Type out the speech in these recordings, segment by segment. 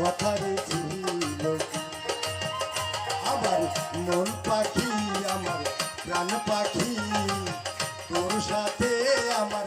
কথা ছিল। আমার মন পাখি আমার প্রাণ পাখি তোর সাথে আমার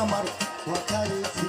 সাথে আমার কথা রেছিল কি?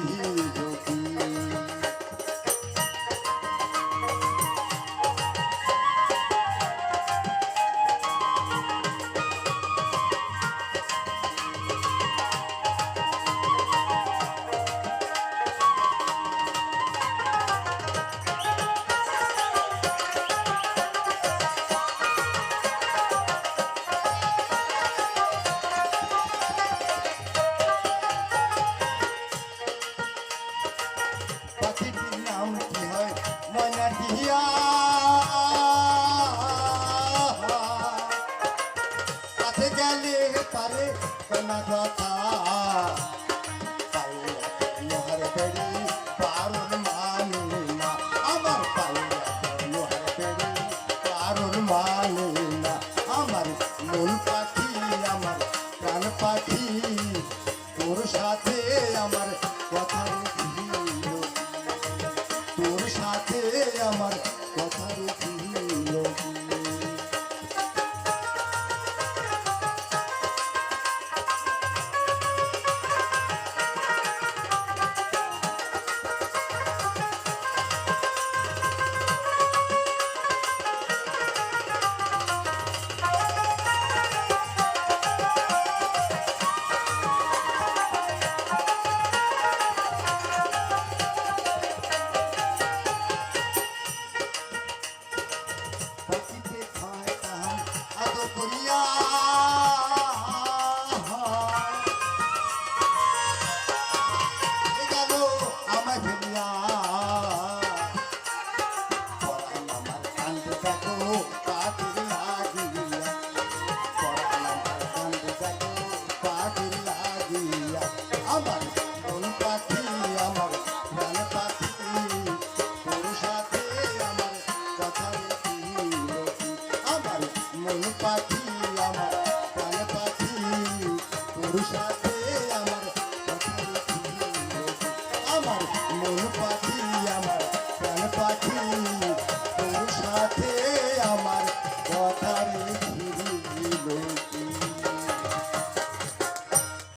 পারে কোনা কথা। আমার পায়ে লোহার আমার মন পাখি আমার? প্রাণ পাখি তোর সাথে আমার কথা আমার মন পাখি আমার? প্রাণ পাখি তোর সাথে আমার কথা আমার মন পাখি আমার? প্রাণ পাখি তোর সাথে